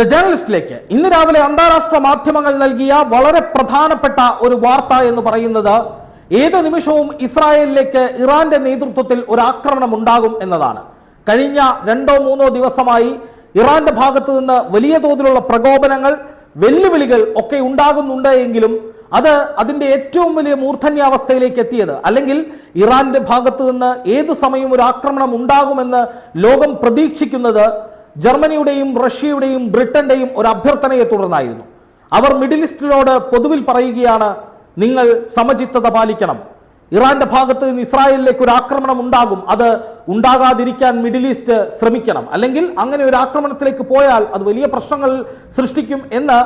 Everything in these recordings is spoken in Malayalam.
ദ ജേർണലിസ്റ്റിലേക്ക് ഇന്ന് രാവിലെ അന്താരാഷ്ട്ര മാധ്യമങ്ങൾ നൽകിയ വളരെ പ്രധാനപ്പെട്ട ഒരു വാർത്ത എന്ന് പറയുന്നത് ഏത് നിമിഷവും ഇസ്രായേലിലേക്ക് ഇറാന്റെ നേതൃത്വത്തിൽ ഒരു ആക്രമണം ഉണ്ടാകും എന്നതാണ്. കഴിഞ്ഞ രണ്ടോ മൂന്നോ ദിവസമായി ഇറാന്റെ ഭാഗത്ത് നിന്ന് വലിയ തോതിലുള്ള പ്രകോപനങ്ങൾ വെല്ലുവിളികൾ ഒക്കെ ഉണ്ടാകുന്നുണ്ട് എങ്കിലും അത് അതിന്റെ ഏറ്റവും വലിയ മൂർധന്യാവസ്ഥയിലേക്ക് എത്തിയത്. അല്ലെങ്കിൽ ഇറാന്റെ ഭാഗത്ത് നിന്ന് ഏതു സമയം ഒരു ആക്രമണം ഉണ്ടാകുമെന്ന് ലോകം പ്രതീക്ഷിക്കുന്നത് ജർമ്മനിയുടെയും റഷ്യയുടെയും ബ്രിട്ടന്റെയും ഒരു അഭ്യർത്ഥനയെ തുടർന്നായിരുന്നു. അവർ മിഡിൽ ഈസ്റ്റിനോട് പൊതുവിൽ പറയുകയാണ് നിങ്ങൾ സമചിത്തത പാലിക്കണം. ഇറാന്റെ ഭാഗത്ത് നിന്ന് ഇസ്രായേലിലേക്ക് ഒരു ആക്രമണം ഉണ്ടാകും. അത് ഉണ്ടാകാതിരിക്കാൻ മിഡിൽ ഈസ്റ്റ് ശ്രമിക്കണം. അല്ലെങ്കിൽ അങ്ങനെ ഒരു ആക്രമണത്തിലേക്ക് പോയാൽ അത് വലിയ പ്രശ്നങ്ങൾ സൃഷ്ടിക്കും എന്ന്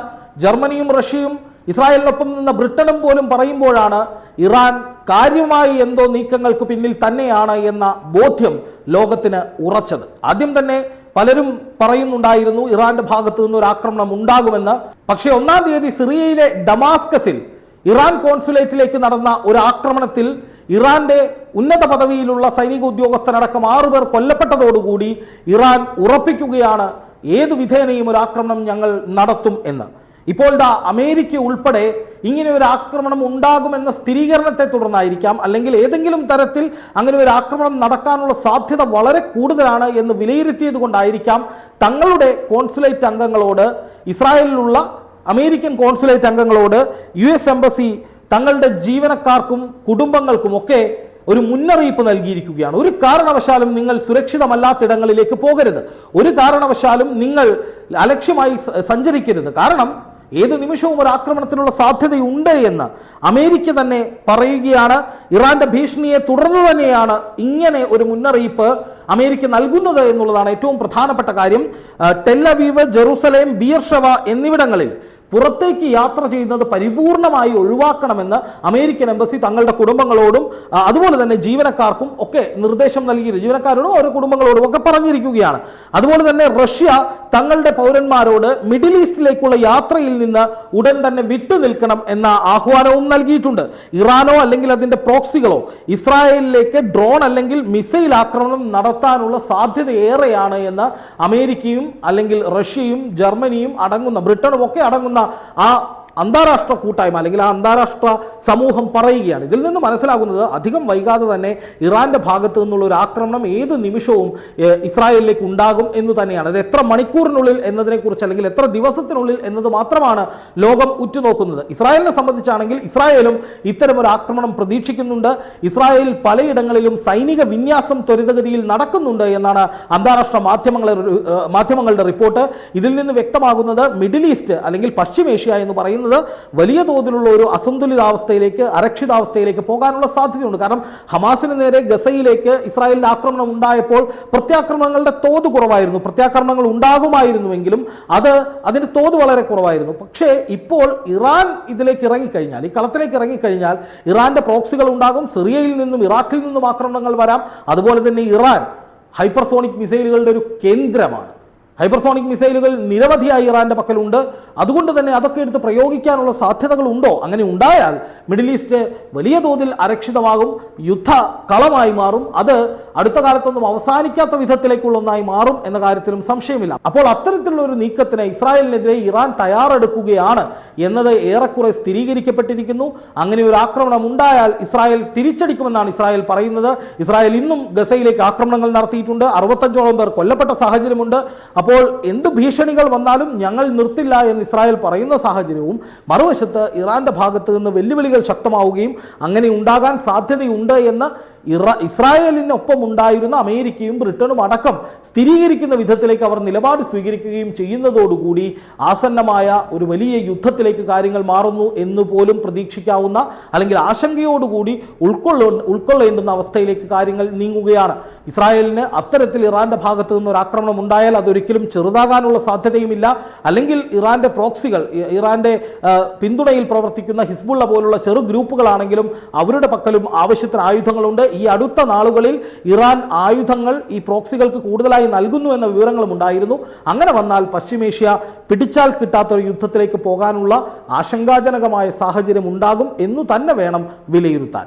ജർമ്മനിയും റഷ്യയും ഇസ്രായേലിനൊപ്പം നിന്ന ബ്രിട്ടനും പോലും പറയുമ്പോഴാണ് ഇറാൻ കാര്യമായി എന്തോ നീക്കങ്ങൾക്ക് പിന്നിൽ തന്നെയാണ് എന്ന ബോധ്യം ലോകത്തിന് ഉറച്ചത്. ആദ്യം തന്നെ പലരും പറയുന്നുണ്ടായിരുന്നു ഇറാന്റെ ഭാഗത്തു നിന്ന് ഒരു ആക്രമണം ഉണ്ടാകുമെന്ന്. പക്ഷേ ഒന്നാം തീയതി സിറിയയിലെ ഡമാസ്കസിൽ ഇറാൻ കോൺസുലേറ്റിലേക്ക് നടന്ന ഒരു ആക്രമണത്തിൽ ഇറാന്റെ ഉന്നത പദവിയിലുള്ള സൈനിക ഉദ്യോഗസ്ഥനടക്കം ആറുപേർ കൊല്ലപ്പെട്ടതോടുകൂടി ഇറാൻ ഉറപ്പിക്കുകയാണ് ഏതു വിധേനയും ഒരു ആക്രമണം ഞങ്ങൾ നടത്തും എന്ന്. ഇപ്പോൾ ദാ അമേരിക്ക ഉൾപ്പെടെ ഇങ്ങനെ ഒരു ആക്രമണം ഉണ്ടാകുമെന്ന സ്ഥിരീകരണത്തെ തുടർന്നായിരിക്കാം. അല്ലെങ്കിൽ ഏതെങ്കിലും തരത്തിൽ അങ്ങനെ ഒരു ആക്രമണം നടക്കാനുള്ള സാധ്യത വളരെ കൂടുതലാണ് എന്ന് വിലയിരുത്തിയത് കൊണ്ടായിരിക്കാം തങ്ങളുടെ കോൺസുലേറ്റ് അംഗങ്ങളോട് ഇസ്രായേലിലുള്ള അമേരിക്കൻ കോൺസുലേറ്റ് അംഗങ്ങളോട് യു എസ് എംബസി തങ്ങളുടെ ജീവനക്കാർക്കും കുടുംബങ്ങൾക്കും ഒക്കെ ഒരു മുന്നറിയിപ്പ് നൽകിയിരിക്കുകയാണ്. ഒരു കാരണവശാലും നിങ്ങൾ സുരക്ഷിതമല്ലാത്തിടങ്ങളിലേക്ക് പോകരുത്. ഒരു കാരണവശാലും നിങ്ങൾ അലക്ഷ്യമായി സഞ്ചരിക്കരുത്. കാരണം ഏത് നിമിഷവും ഒരു ആക്രമണത്തിനുള്ള സാധ്യതയുണ്ട് എന്ന് അമേരിക്ക തന്നെ പറയുകയാണ്. ഇറാന്റെ ഭീഷണിയെ തുടർന്ന് തന്നെയാണ് ഇങ്ങനെ ഒരു മുന്നറിയിപ്പ് അമേരിക്ക നൽകുന്നത് എന്നുള്ളതാണ് ഏറ്റവും പ്രധാനപ്പെട്ട കാര്യം. ടെല്ലവീവ് ജെറുസലേം ബിയർഷവ എന്നിവിടങ്ങളിൽ പുറത്തേക്ക് യാത്ര ചെയ്യുന്നത് പരിപൂർണമായി ഒഴിവാക്കണമെന്ന് അമേരിക്കൻ എംബസി തങ്ങളുടെ കുടുംബങ്ങളോടും അതുപോലെ തന്നെ ജീവനക്കാർക്കും ഒക്കെ നിർദ്ദേശം നൽകി ജീവനക്കാരോടും ഓരോ കുടുംബങ്ങളോടും ഒക്കെ പറഞ്ഞിരിക്കുകയാണ്. അതുപോലെ തന്നെ റഷ്യ തങ്ങളുടെ പൗരന്മാരോട് മിഡിൽ ഈസ്റ്റിലേക്കുള്ള യാത്രയിൽ നിന്ന് ഉടൻ തന്നെ വിട്ടു നിൽക്കണം എന്ന ആഹ്വാനവും നൽകിയിട്ടുണ്ട്. ഇറാനോ അല്ലെങ്കിൽ അതിന്റെ പ്രോക്സികളോ ഇസ്രായേലിലേക്ക് ഡ്രോൺ അല്ലെങ്കിൽ മിസൈൽ ആക്രമണം നടത്താനുള്ള സാധ്യത ഏറെയാണ് എന്ന് അമേരിക്കയും അല്ലെങ്കിൽ റഷ്യയും ജർമ്മനിയും അടങ്ങുന്ന ബ്രിട്ടനും ഒക്കെ അടങ്ങുന്ന ആ അന്താരാഷ്ട്ര കൂട്ടായ്മ അല്ലെങ്കിൽ ആ അന്താരാഷ്ട്ര സമൂഹം പറയുകയാണ്. ഇതിൽ നിന്ന് മനസ്സിലാകുന്നത് അധികം വൈകാതെ തന്നെ ഇറാന്റെ ഭാഗത്തു നിന്നുള്ള ഒരു ആക്രമണം ഏത് നിമിഷവും ഇസ്രായേലിലേക്ക് ഉണ്ടാകും എന്ന് തന്നെയാണ്. അത് എത്ര മണിക്കൂറിനുള്ളിൽ എന്നതിനെക്കുറിച്ച് അല്ലെങ്കിൽ എത്ര ദിവസത്തിനുള്ളിൽ എന്നത് മാത്രമാണ് ലോകം ഉറ്റുനോക്കുന്നത്. ഇസ്രായേലിനെ സംബന്ധിച്ചാണെങ്കിൽ ഇസ്രായേലും ഇത്തരം ഒരു ആക്രമണം പ്രതീക്ഷിക്കുന്നുണ്ട്. ഇസ്രായേൽ പലയിടങ്ങളിലും സൈനിക വിന്യാസം ത്വരിതഗതിയിൽ നടക്കുന്നുണ്ട് എന്നാണ് അന്താരാഷ്ട്ര മാധ്യമങ്ങളുടെ മാധ്യമങ്ങളുടെ റിപ്പോർട്ട്. ഇതിൽ നിന്ന് വ്യക്തമാകുന്നത് മിഡിൽ ഈസ്റ്റ് അല്ലെങ്കിൽ പശ്ചിമേഷ്യ എന്ന് പറയുന്നത് വലിയ തോതിലുള്ള ഒരു അസന്തുലിതാവസ്ഥയിലേക്ക് അരക്ഷിതാവസ്ഥയിലേക്ക് പോകാനുള്ള സാധ്യതയുണ്ട്. കാരണം ഹമാസിന് നേരെ ഗസയിലേക്ക് ഇസ്രായേലിന്റെ ആക്രമണം ഉണ്ടായപ്പോൾ പ്രത്യാക്രമണങ്ങളുടെ തോത് കുറവായിരുന്നു. പ്രത്യാക്രമണങ്ങൾ ഉണ്ടാകുമായിരുന്നുവെങ്കിലും അത് അതിന്റെ തോത് വളരെ കുറവായിരുന്നു. പക്ഷേ ഇപ്പോൾ ഇറാൻ ഇതിലേക്ക് ഇറങ്ങിക്കഴിഞ്ഞാൽ ഈ കളത്തിലേക്ക് ഇറങ്ങിക്കഴിഞ്ഞാൽ ഇറാന്റെ പ്രോക്സികൾ ഉണ്ടാകും സിറിയയിൽ നിന്നും ഇറാഖിൽ നിന്നും ആക്രമണങ്ങൾ വരാം. അതുപോലെ തന്നെ ഇറാൻ ഹൈപ്പർസോണിക് മിസൈലുകളുടെ ഒരു കേന്ദ്രമാണ്. ഹൈപ്പർസോണിക് മിസൈലുകൾ നിരവധിയായി ഇറാന്റെ പക്കലുണ്ട്. അതുകൊണ്ട് തന്നെ അതൊക്കെ എടുത്ത് പ്രയോഗിക്കാനുള്ള സാധ്യതകൾ ഉണ്ടോ അങ്ങനെ ഉണ്ടായാൽ മിഡിൽ ഈസ്റ്റ് വലിയ തോതിൽ അരക്ഷിതമാകും യുദ്ധ കളമായി മാറും അത് അടുത്ത കാലത്തൊന്നും അവസാനിക്കാത്ത വിധത്തിലേക്കുള്ള ഒന്നായി മാറും എന്ന കാര്യത്തിലും സംശയമില്ല. അപ്പോൾ അത്തരത്തിലുള്ള ഒരു നീക്കത്തിന് ഇസ്രായേലിനെതിരെ ഇറാൻ തയ്യാറെടുക്കുകയാണ് എന്നത് ഏറെക്കുറെ സ്ഥിരീകരിക്കപ്പെട്ടിരിക്കുന്നു. അങ്ങനെ ഒരു ആക്രമണം ഉണ്ടായാൽ ഇസ്രായേൽ തിരിച്ചടിക്കുമെന്നാണ് ഇസ്രായേൽ പറയുന്നത്. ഇസ്രായേൽ ഇന്നും ഗസയിലേക്ക് ആക്രമണങ്ങൾ നടത്തിയിട്ടുണ്ട്. അറുപത്തഞ്ചോളം പേർ കൊല്ലപ്പെട്ട സാഹചര്യമുണ്ട്. അപ്പോൾ എന്ത് ഭീഷണികൾ വന്നാലും ഞങ്ങൾ നിർത്തില്ല എന്ന് ഇസ്രായേൽ പറയുന്ന സാഹചര്യവും മറുവശത്ത് ഇറാന്റെ ഭാഗത്ത് നിന്ന് വെല്ലുവിളികൾ ശക്തമാവുകയും അങ്ങനെ ഉണ്ടാകാൻ സാധ്യതയുണ്ട് എന്ന് ഇറ ഇസ്രായേലിനൊപ്പം ഉണ്ടായിരുന്ന അമേരിക്കയും ബ്രിട്ടനും അടക്കം സ്ഥിരീകരിക്കുന്ന വിധത്തിലേക്ക് അവർ നിലപാട് സ്വീകരിക്കുകയും ചെയ്യുന്നതോടുകൂടി ആസന്നമായ ഒരു വലിയ യുദ്ധത്തിലേക്ക് കാര്യങ്ങൾ മാറുന്നു എന്ന് പോലും പ്രതീക്ഷിക്കാവുന്ന അല്ലെങ്കിൽ ആശങ്കയോടുകൂടി ഉൾക്കൊള്ള ഉൾക്കൊള്ളേണ്ടുന്ന അവസ്ഥയിലേക്ക് കാര്യങ്ങൾ നീങ്ങുകയാണ്. ഇസ്രായേലിന് അത്തരത്തിൽ ഇറാന്റെ ഭാഗത്ത് നിന്ന് ഒരു ആക്രമണം ഉണ്ടായാൽ അതൊരിക്കലും ചെറുതാകാനുള്ള സാധ്യതയുമില്ല. അല്ലെങ്കിൽ ഇറാന്റെ പ്രോക്സികൾ ഇറാന്റെ പിന്തുണയിൽ പ്രവർത്തിക്കുന്ന ഹിസ്ബുള്ള പോലുള്ള ചെറു ഗ്രൂപ്പുകളാണെങ്കിലും അവരുടെ പക്കലും ആവശ്യത്തിന് ആയുധങ്ങളുണ്ട്. ഈ അടുത്ത നാളുകളിൽ ഇറാൻ ആയുധങ്ങൾ ഈ പ്രോക്സികൾക്ക് കൂടുതലായി നൽകുന്നു എന്ന വിവരങ്ങളും ഉണ്ടായിരുന്നു. അങ്ങനെ വന്നാൽ പശ്ചിമേഷ്യ പിടിച്ചാൽ കിട്ടാത്തൊരു യുദ്ധത്തിലേക്ക് പോകാനുള്ള ആശങ്കാജനകമായ സാഹചര്യം ഉണ്ടാകും എന്നു തന്നെ വേണം വിലയിരുത്താൻ.